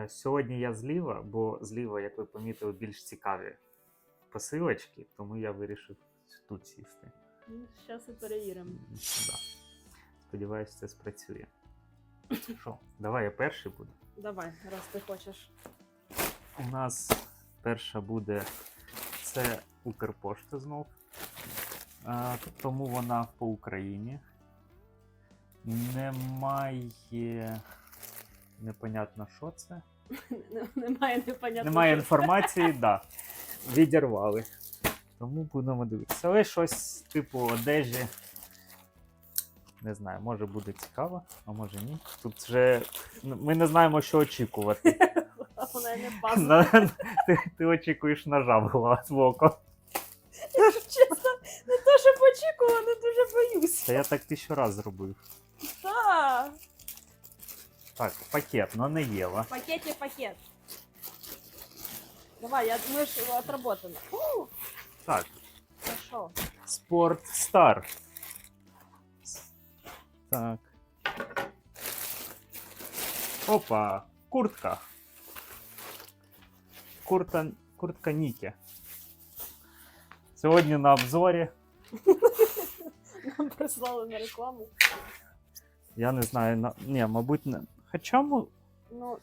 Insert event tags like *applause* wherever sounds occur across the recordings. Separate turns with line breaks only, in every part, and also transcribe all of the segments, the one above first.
Е, Сьогодні я зліва, бо зліва, як ви помітили, більш цікаві посилочки, тому я вирішив тут сісти.
Зараз і перевіримо.
Да. Сподіваюсь, це спрацює. Що, давай я перший буду.
Давай, раз ти хочеш.
У нас перша буде це Укрпошта знов. А, тому вона по Україні. Немає. Непонятно, що це. *laughs*
Немає непонятно.
Немає інформації, *laughs* да. Відірвали. Тому будемо дивитися. Але щось типу одежі. Не знаю, може буде цікаво, а може ні. Тут вже ну, ми не знаємо, що очікувати. *laughs*
Вона не пазла.
Ти, ти очікуєш ножа в в око.
Якщо чесно, не то, що очікувано, дуже боюсь.
Та я так тисячу раз зробив.
Так.
Так, пакет, но не Єва.
В пакеті пакет. Давай, я, ми ж отработано. О,
Так,
це що?
Спорт Стар. Так. Опа, куртка. Курта, куртка Нікі. Сьогодні на обзорі.
Нам прислали на рекламу.
Я не знаю, на... ні, мабуть, не. Хоча
Ну,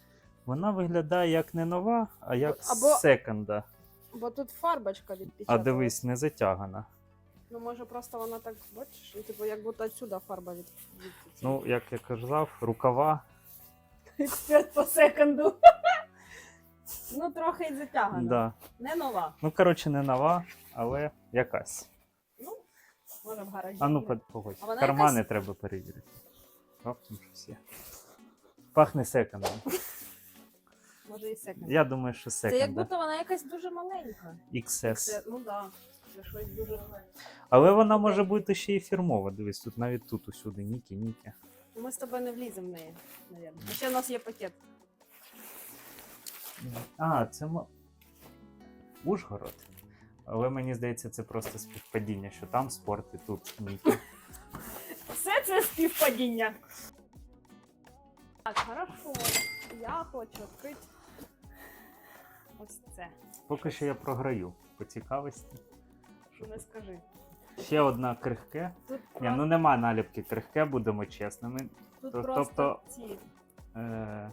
вона виглядає як не нова, а як
Або-
секонда.
бо тут фарбочка
А
відпечатана.
дивись, не затягана.
Ну, може, просто вона так, бачиш, і, типу, як будто отсюда фарба від... від...
Ну, як я казав, рукава.
Експерт по секунду. ну, трохи й затягана.
Да.
Не нова.
Ну, коротше, не нова, але якась.
Ну, може в гаражі.
А ну, погодь.
А вона
Кармани
якась-
треба перевірити. Раптом щось є. Пахне секондом. *laughs*
Може і секунд.
Я думаю, що
Це як будто вона якась дуже маленька.
XS.
Це, ну да. Це щось дуже.
Але вона може бути ще і фірмова. Дивись, тут навіть тут усюди Нікі, Нікі.
Ми з тобою не вліземо в неї, мабуть. Ще у нас є пакет.
А, це мо... Ужгород. Але мені здається, це просто співпадіння, що там спорт і тут Нікі. *laughs*
Все це співпадіння. Так, хорошо. Я хочу відкрити ось це.
Поки що я програю по цікавості. Що
Не скажи.
Ще одна крихке.
Тут,
Ні, ну нема наліпки крихке, будемо чесними.
тут
то-
просто
тобто-
ці.
Е...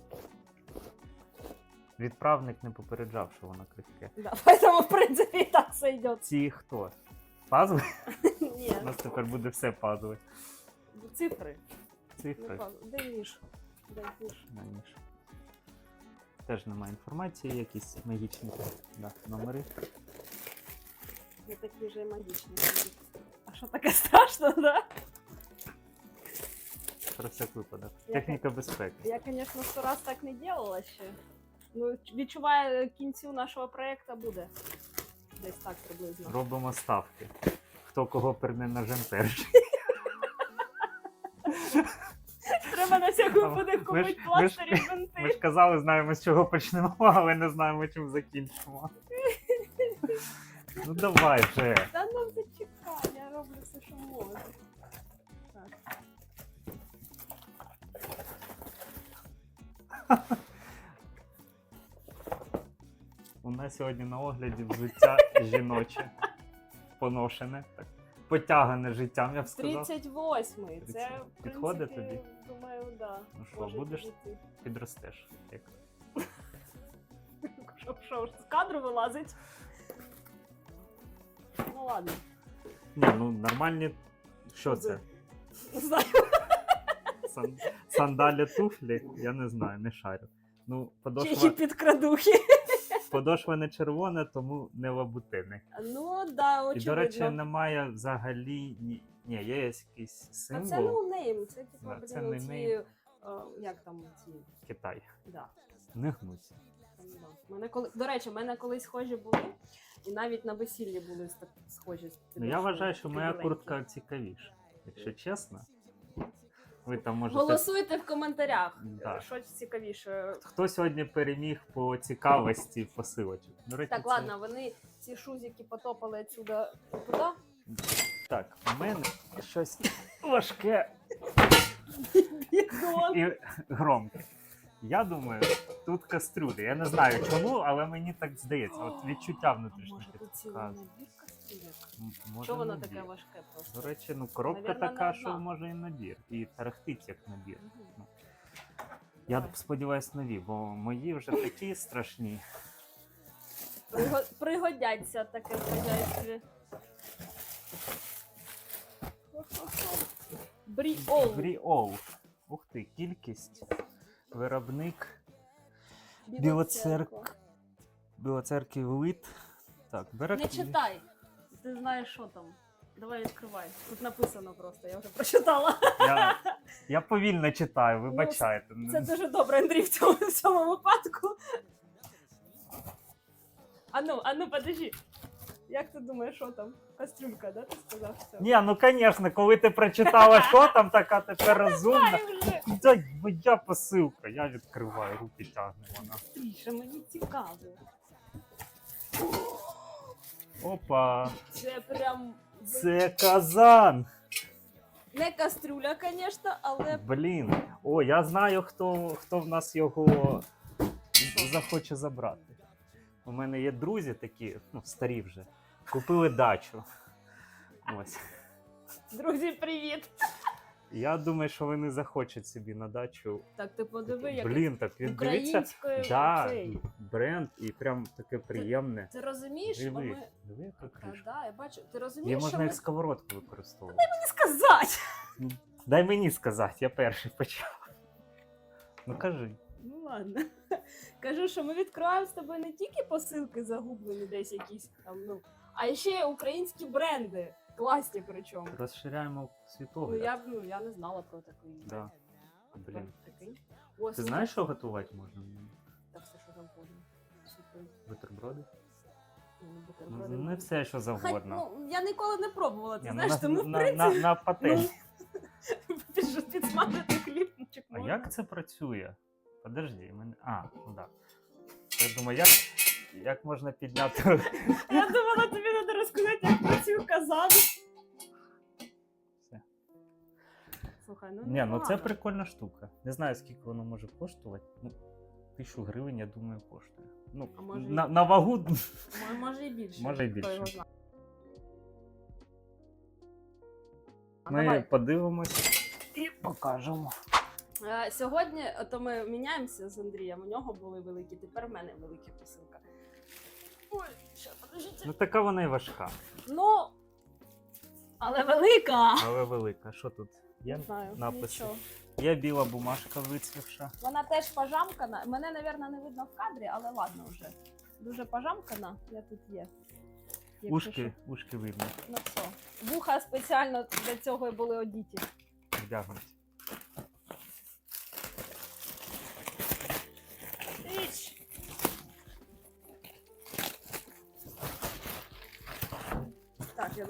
Відправник не попереджав, що воно крихке.
Да, *laughs* поэтому, в принципі, і так все йде.
Ці хто? Пазли? *laughs*
Ні,
У нас тепер буде все пазли.
цифри.
Цифри.
Ну, Де ніж? Де ніж?
На ніж. Теж немає інформації, якісь магічні да, номери.
Не такі вже магічні. А що таке страшно, да?
Про всяк випадок.
Я
Техніка безпеки.
Я, звісно, сто раз так не делала ще. Ну, відчуваю, кінцю нашого проєкту буде. Десь так приблизно.
Робимо ставки. Хто кого перне ножем перший.
Треба на всяк випадок
Ми ж- ми ж-
пластирі
Ми ж казали, знаємо, з чого почнемо, *laughs* але не знаємо, чим закінчимо. Ну давай вже.
Та ну зачекай, я роблю все, що можу. Так. *laughs*
У нас сьогодні на огляді взуття жіноче. Поношене. Так. Потягане життям, я б сказав.
38-й. Це, в
Підходить
принципі, Думаю, да.
Ну що,
може
будеш?
підійти.
Підростеш. Як... *laughs*
Щоб що, з кадру вилазить? Ну ладно.
Ні, ну нормальні. Що це?
Не знаю. *laughs*
Сан... Сандалі туфлі? Я не знаю, не шарю. Ну,
Чи
подошва,
підкрадухи.
Подошва не червона, тому не лабутини.
Ну да,
І, до речі, немає взагалі ні. Ні, є якийсь символ
це ну нейм, це типу,
Да,
блін,
це не
оці,
нейм.
е, як там ці,
Китай.
да.
Не гнуться.
там, да. Мене коли, до речі, в мене колись схожі були, і навіть на весіллі були ст- схожі.
Ну я вважаю, що моя куртка цікавіша. Якщо чесно, ви там можете.
Голосуйте в коментарях,
Да.
що цікавіше.
Хто сьогодні переміг по цікавості посилочок? До речі,
Так,
це-
ладно, вони ці шузики потопали отсюда туди.
Так, у мене щось важке
Бідон.
і громке. Я думаю, тут кастрюля. Я не знаю чому, але мені так здається. От відчуття внутрішнє
Може, тут цілий
підказує.
набір
може,
Що воно
набір.
таке важке просто?
До речі, ну коробка
Навірно,
така, що може і набір. І тарахтить як набір.
Мгм.
Я
Давай.
сподіваюся, нові, бо мої вже такі страшні.
Приго- Пригодяться таке в хазяйстві. Бріол.
Бріол. Ух ти, кількість. Виробник Білоцерк. Білоцерків лит. Так, бере.
Не читай. Ти знаєш, що там. Давай відкривай. Тут написано просто, я вже прочитала.
Я, *laughs* я повільно читаю, вибачайте.
Це дуже добре, Андрій, в цьому, в цьому випадку. Ану, ану, подожди. Як ти думаєш, що там? Кастрюлька, да? Ти сказав все?
Ні, ну звісно, коли ти прочитала, що там, така *laughs* тепер розумна.
Вже.
Це моя посилка. Я відкриваю, руки тягне вона.
Тріше, мені цікаво.
Опа,
Це прям
це казан.
не кастрюля, звісно, але
Блін. О, я знаю, хто, хто в нас його захоче забрати. У мене є друзі такі, ну, старі вже. Купили дачу. Ось.
друзі, привіт.
Я думаю, що вони захочуть собі на дачу.
Так, ти подиви, як
Блін, так він дивиться.
українською
Да,
цей.
бренд і прям таке приємне.
Ти розумієш, що
Диви,
ми.
диви, яка
Та,
кришка.
да, я бачу. Ти
Її
розумієш, що
можна
ми
як сковородку використовувати.
не сказати.
Дай мені сказати, я перший почав. Ну кажи.
Ну ладно. Кажу, що ми відкриваємо з тобою не тільки посилки загублені десь якісь там, ну, а ще й українські бренди. Класні причому.
Розширяємо
Ну,
світогляд.
я, б- ну, я не знала про такий.
Да. Блін.
Прикинь. О,
Ти
слухай,
знаєш, що готувати можна?
Та все, що завгодно. Супер.
Бутерброди?
Ну,
Ну,
бутерброди
не все, що
Хай,
завгодно.
ну, я ніколи не пробувала, ти
Ні, ну,
знаєш,
на,
тому в
на,
принципі
на, на пательні. *laughs*
під, підсмажити хлібчик
А
можна.
як це працює? Подожди, мене. А, ну так. Я думаю, як, як можна підняти. *laughs*
Я думала, тобі треба розказати, як працює казан.
Все.
Слухай, ну
Ні, ну це
непогано.
прикольна штука. Не знаю, скільки воно може коштувати. Ну, тисячу гривень, я думаю, коштує. Ну,
А може
на,
і-
на вагу.
Мо- Може і більше.
Може і
хто
більше.
його знає. А
Ми
давай.
подивимось і покажемо.
Е, Сьогодні то ми міняємося з Андрієм. У нього були великі, тепер в мене велика посилка. Ой, ще подождіть.
Ну така вона і важка,
Ну, але велика.
але велика. Що тут? Є
Не знаю,
написи?
нічого.
Є біла бумажка вицвівша.
Вона теж пожамкана. Мене, напевно, не видно в кадрі, але ладно вже. Дуже пожамкана. Я тут є. Якщо
Ушки, ушки видно.
Ну все. Вуха спеціально для цього і були одіті.
вдягнуті.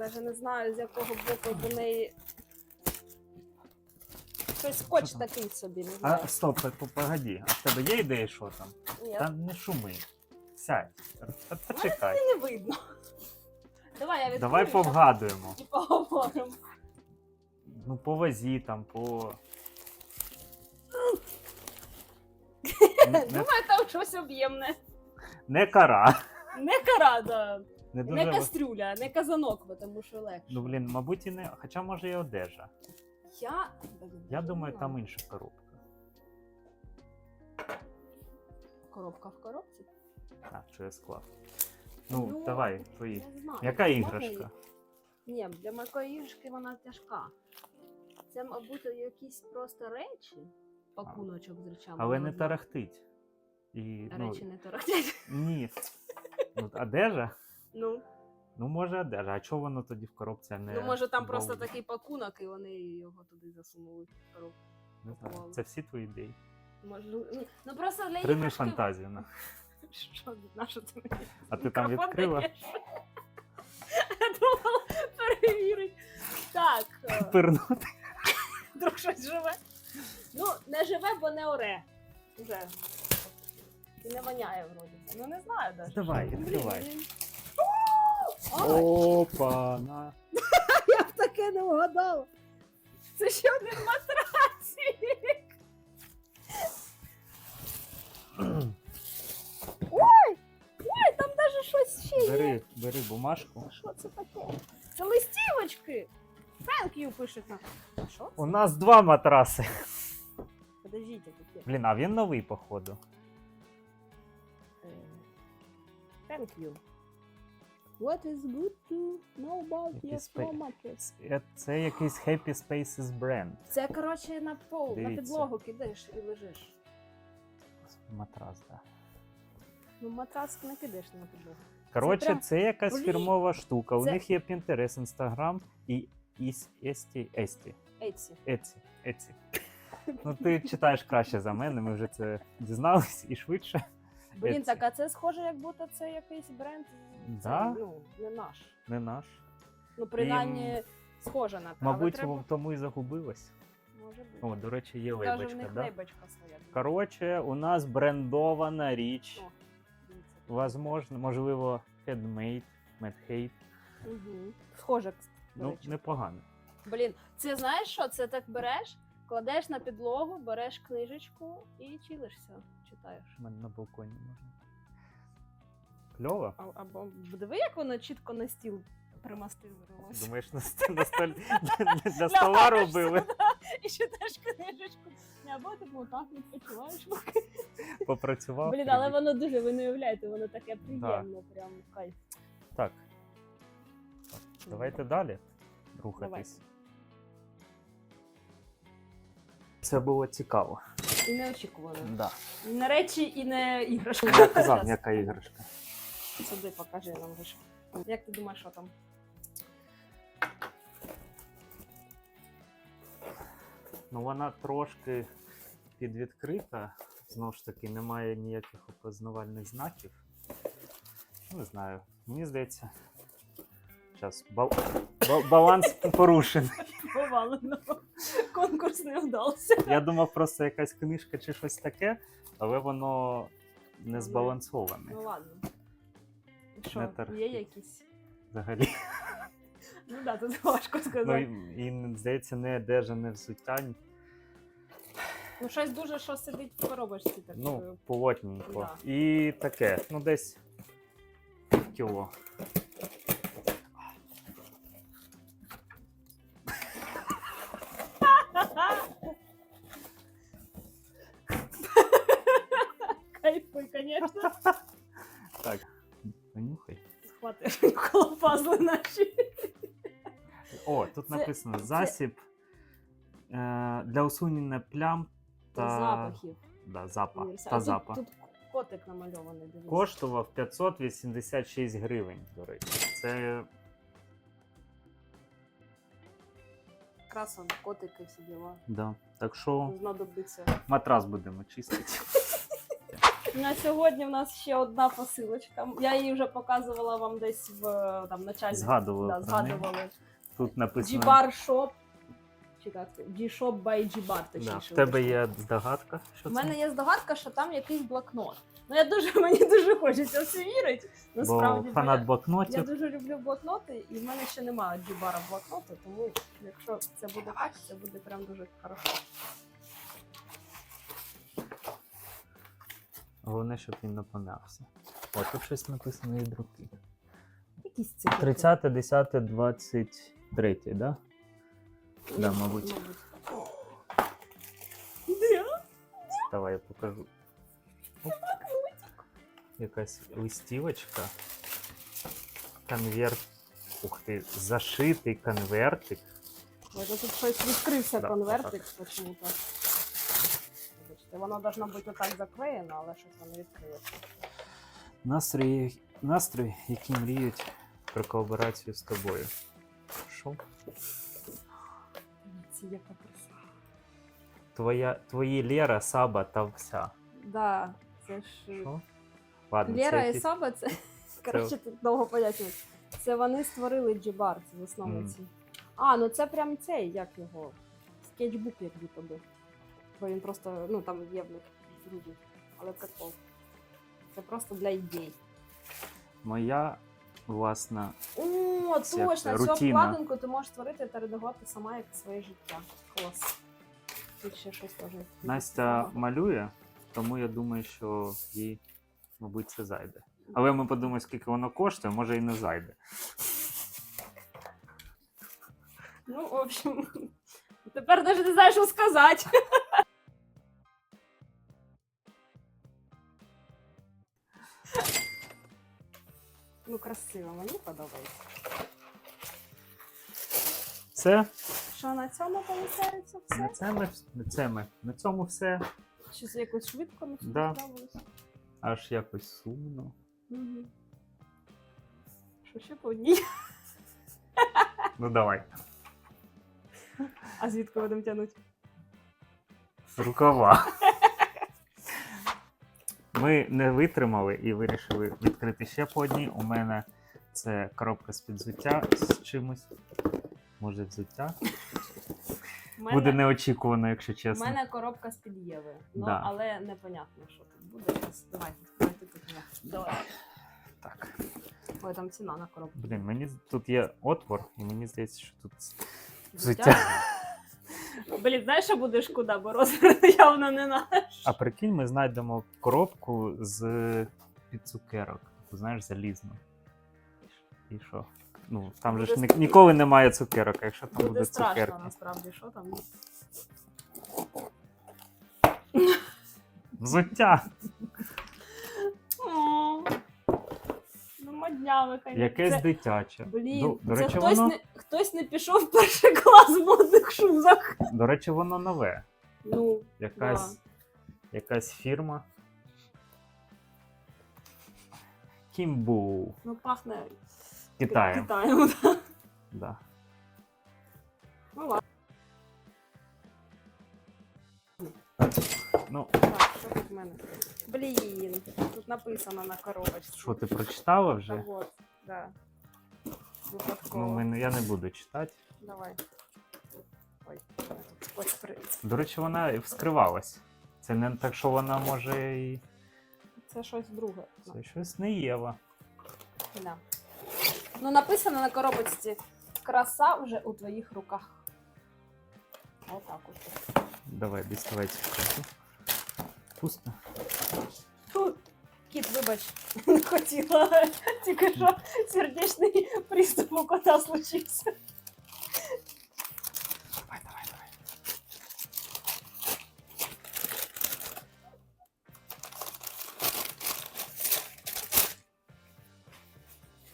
Навіть не знаю, з якого боку до неї. Щось скотч
Що там?
такий собі, не знаю.
А стоп, п- погоді, а в тебе є ідеї, що там?
Ні,
Та не шуми. Сядь. П- Почекай.
не видно. Давай я відкрию
Давай повгадуємо.
і поговоримо.
Ну, по вазі там, по. *laughs* Не,
Думаю, там щось об'ємне.
не кара.
Не карада,
Не дуже.
не кастрюля, не казанок, бо тому що легше.
Ну, блін, мабуть, і не. Хоча може і одежа.
Я,
Я думаю, там інша коробка.
коробка в коробці.
А, що я склав. Ну, давай, твої. Яка іграшка?
Ні, для моєї іграшки вона тяжка. Це, мабуть, якісь просто речі, пакуночок з речами.
Але не тарахтить. І, ну,
Речі не тарахтять.
ні. Ну, одежа?
Ну,
Ну, може, одежа. А чого воно тоді в коробці а не.
ну, може там просто
болт?
такий пакунок, і вони його туди засунули в коробку.
Не знаю. Це всі твої ідеї.
Може, ну, ну просто для
Трени
іграшки...
фантазію. на. *laughs*
Що, на що ти мені?
А ти там відкрила? *laughs*
Я думала перевірить. Так, е, *laughs*
Пирнути.
вдруг щось живе. Ну, не живе, бо не оре. Вже. І не воняє вроді. Ну не знаю навіть.
Давай, відкривай. Опа! на. *laughs*
Я б таке не вгадала. Це ще один матрацик. Ой! Ой, там навіть щось ще є.
Бери, бери бумажку.
Що це таке? Це листівочки. Thank you пише там.
У нас два матраси.
Подождіть, таке.
Блін, а він новий, походу.
Е, Thank you. What is good to know about
Happy
your
space.
stomach?
Е, Це якийсь Happy Spaces бренд.
Це, коротше, на пол, на
Дивіться.
підлогу кидаєш і лежиш.
Матрас, так. Да.
Ну, матрас не кидаєш на підлогу.
Коротше,
прям-
це якась
Блін,
фірмова штука. У
це-
них є Pinterest, Instagram і Іс- Есті, Есті,
Еці.
Еці, Еці. Ну, ти читаєш краще за мене, ми вже це дізнались і швидше.
Блін,
Еці.
так, а це схоже, як будто це якийсь бренд. Це, ну, не наш.
Не наш.
Ну, принаймні, схоже на те. але
Мабуть,
треба...
тому і загубилась.
Може бути.
О, до речі, є
Даже в
лейбочка,
них
да?
лейбочка своя.
Коротше, у нас брендована річ.
О, дивіться.
Возможно, можливо, handmade, medhate.
Угу. Схоже, до
Ну,
речі.
непогано.
Блін, це знаєш що? Це так береш, кладеш на підлогу, береш книжечку і чилишся, читаєш.
У мене на балконі можна. Кльово?
А, або диви, як воно чітко на стіл примастилось.
Думаєш, на, ст- на столі *laughs* для, для стола робили?
І читаєш книжечку. Або типу так відпочиваєш. поки.
Попрацював.
Блін, але
прибіг.
воно дуже, ви не уявляєте, воно таке приємне, прям кайф.
Так. Давайте далі рухатись. Це було цікаво.
І неочікувано.
Да.
І не речі, і не іграшки.
Я казав, яка *laughs* іграшка.
Сюди покажи нам вишку. Як ти думаєш, що там?
Ну, вона трошки підвідкрита. Знову ж таки, немає ніяких опознавальних знаків. Не знаю. Мені здається. Зараз бал... ба- баланс порушений.
Повалено. Конкурс не вдався.
Я думав, просто якась книжка чи щось таке, але воно не
Ну,
збалансоване
Ну ладно. Що, є якісь?
взагалі. *laughs*
Ну да, тут важко
Ну,
сказати.
і, і здається, не одежане взуття.
Ну, щось дуже що сидить в коробочці так.
Ну, плотненько.
Да.
І таке, ну десь кіло.
Пазли наші.
О, тут
Це-
написано засіб е, для усунення плям та
Запахів.
Да, запах.
Універсаль.
Та
тут-
запах.
Тут котик намальований, дивись.
Коштував 586 гривень, до речі. Це
Якраз котики всі діла.
да. Так що
Знадобиться.
матрас будемо чистити. *laughs*
На сьогодні в нас ще одна посилочка. Я її вже показувала вам десь в там начальник.
Згадували
Да,
про
згадували.
Тут написано.
G-Bar Shop. Чи це? G-Shop by G-Bar,
Да.
точніше.
В тебе є здогадка, що
У
це?
мене є здогадка, що там якийсь блокнот. Ну я дуже *laughs* мені дуже хочеться в це вірити.
Бо
Насправді бо
фанат
я,
блокнотів.
я дуже люблю блокноти, і в мене ще немає G-Bar блокноту, тому якщо це буде так, це буде прям дуже хорошо.
Головне, щоб він наповнявся. О, тут щось написано від руки.
Якісь цифри.
30, 10, 23, да? Да, мабуть. Давай я покажу. Оп. Якась листівочка. Конверт. Ух ти, зашитий конвертик.
Ну тут щось відкрився
Да,
конвертик почему-то. Вибачте, воно должно бути отак заклеєно, але щось воно відкрилося.
Настрої, настрої, які мріють про колаборацію з тобою. Що?
Ці яка краса.
Твоя, твої Лера, Саба та вся.
Да, це ж
Що? Ладно,
Лера
це
і
якісь-
Саба, це *laughs* *laughs* коротше тут довго пояснювати. Це вони створили Джібар, це засновниці. А, ну це прям цей, як його. Скетчбук, як будто би. Бо він просто, ну там є в них друзі. Але це пол. Це просто для ідей.
Моя власна.
О,
Це
точно! Цю
рутина.
обкладинку ти можеш створити та редагувати сама як своє життя. Клас. Тут ще щось теж.
Настя малює, тому я думаю, що їй, мабуть, це зайде. Але ми подумаємо, скільки воно коштує, може і не зайде.
Ну, в общем, *laughs* тепер навіть не знаю, що сказати. Ну, красиво, мені подобається.
Це
Що на цьому виходить
на
все?
це ми, на це ми. На цьому все
Щось якось швидко не
Да.
справилося.
аж якось сумно.
Угу. Що ще по одній? *laughs*
Ну давай.
А звідки будемо тягнути?
Рукава. Ми не витримали і вирішили відкрити ще по одній. У мене це коробка з підзуття з чимось. Може, взуття.
Мене,
Буде неочікувано, якщо чесно.
у мене коробка з під Єви. Ну,
Да.
але непонятно, що тут буде. Щас, Давай, давай ти тут. Давай.
Так.
Ой, там ціна на коробку.
Блін, мені тут є отвор, і мені здається, що тут
Взуття? Блін, знаєш, що буде шкода, бо розмір *laughs* явно не наш.
А прикинь, ми знайдемо коробку з під цукерок. Таку, знаєш, залізну. І що? Ну, там же ж ні- ніколи немає цукерок, а якщо там
Буде
буде
страшно,
цукерки.
насправді, що там.
Взуття!
Модняли, конечно.
Якесь
Це-
дитяче.
Блін,
Ну, до
це
речі,
хтось,
воно,
не, хтось не пішов в перший клас в модних шузах.
до речі, воно нове.
Ну,
Якась, якась фірма. Кімбу.
ну пахне
Китаєм.
Китаєм. да.
Да.
Ну ладно.
Ну,
Так, що тут в мене? Блін, тут написано на коробочці.
що ти прочитала вже?
Та вот, да. Випадково.
Ну, ми, я не буду читати.
Давай. Ой, ось при...
До речі, вона і вскривалась. Це не так, що вона може і.
Це щось друге.
Це щось не Єва.
Да. Ну, написано на коробочці краса вже у твоїх руках. Отак от.
Давай, діставай цю штуку. Пусто.
Фу, Кіт, вибач, *laughs* не хотіла. Тільки що сердечний приступ у кота случився.
Давай, давай, давай.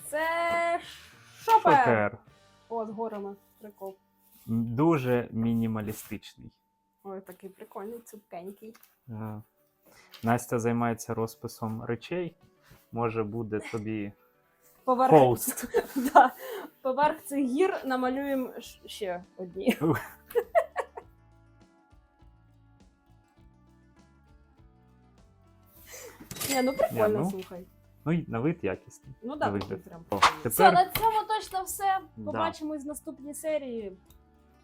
Це шопер.
Шокер.
О, з горами. Прикол.
Дуже мінімалістичний.
Ой, такий прикольний, цупкенький.
Е, Настя займається розписом речей. Може, буде тобі
Поверх,
пост. *laughs*
да. Поверх цих гір намалюємо ще одні. *laughs* Ні, ну прикольно,
ну,
слухай.
Ну і на вид якісний.
Ну да,
вигляд.
прям.
О,
Все,
тепер
на цьому точно все.
Да.
Побачимось в наступній серії.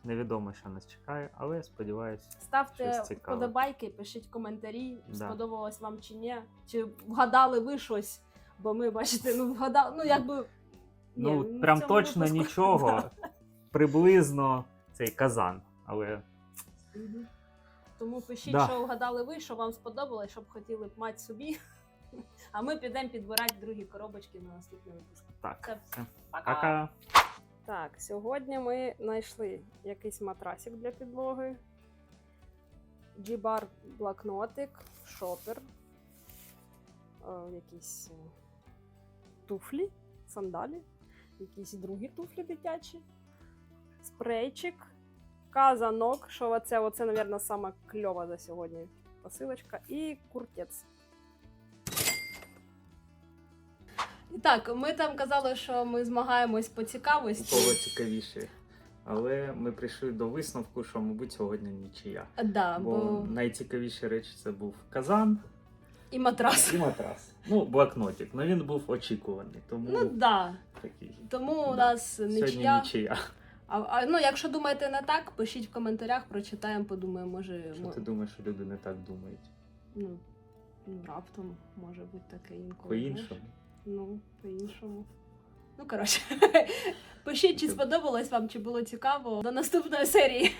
Невідомо, що нас чекає, але сподіваюся.
Ставте вподобайки, пишіть коментарі,
Да.
сподобалось вам чи ні. Чи вгадали ви щось, бо ми, бачите, ну вгадали, ну якби. ні,
Ну,
в
прям точно
випуску-
нічого.
Да. *laughs*
Приблизно цей казан. Але.
Тому пишіть,
Да.
що вгадали ви, що вам сподобалось, що б хотіли б мати собі. *laughs* А ми підемо підбирати другі коробочки на наступний випуск.
так.
Це
Все.
Пока!
Пока.
Так, сьогодні ми знайшли якийсь матрасик для підлоги, G-бар блокнотик, шопер, е, якісь е, туфлі, сандалі, якісь другі туфлі дитячі, спрейчик, казанок, що оце, оце, мабуть, сама кльова за сьогодні посилочка, і куртець. Так, ми там казали, що ми змагаємось по цікавості.
Було цікавіше. Але ми прийшли до висновку, що, мабуть, сьогодні нічия.
Да,
Бо
бо...
найцікавіші речі це був казан
І матрас.
і матрас. Ну, блокнотик. Ну він був очікуваний, тому
Ну да.
такий.
Тому у
Да.
нас
Сьогодні
нічия.
нічия.
А, а, ну, якщо думаєте не так, пишіть в коментарях, прочитаємо, подумаємо, може.
Що
мо-
ти думаєш, що люди не так думають?
ну, ну, раптом може бути таке інколи.
По-іншому.
Ну, по-іншому. Ну, коротше, *laughs* пишіть, чи сподобалось вам, чи було цікаво. До наступної серії.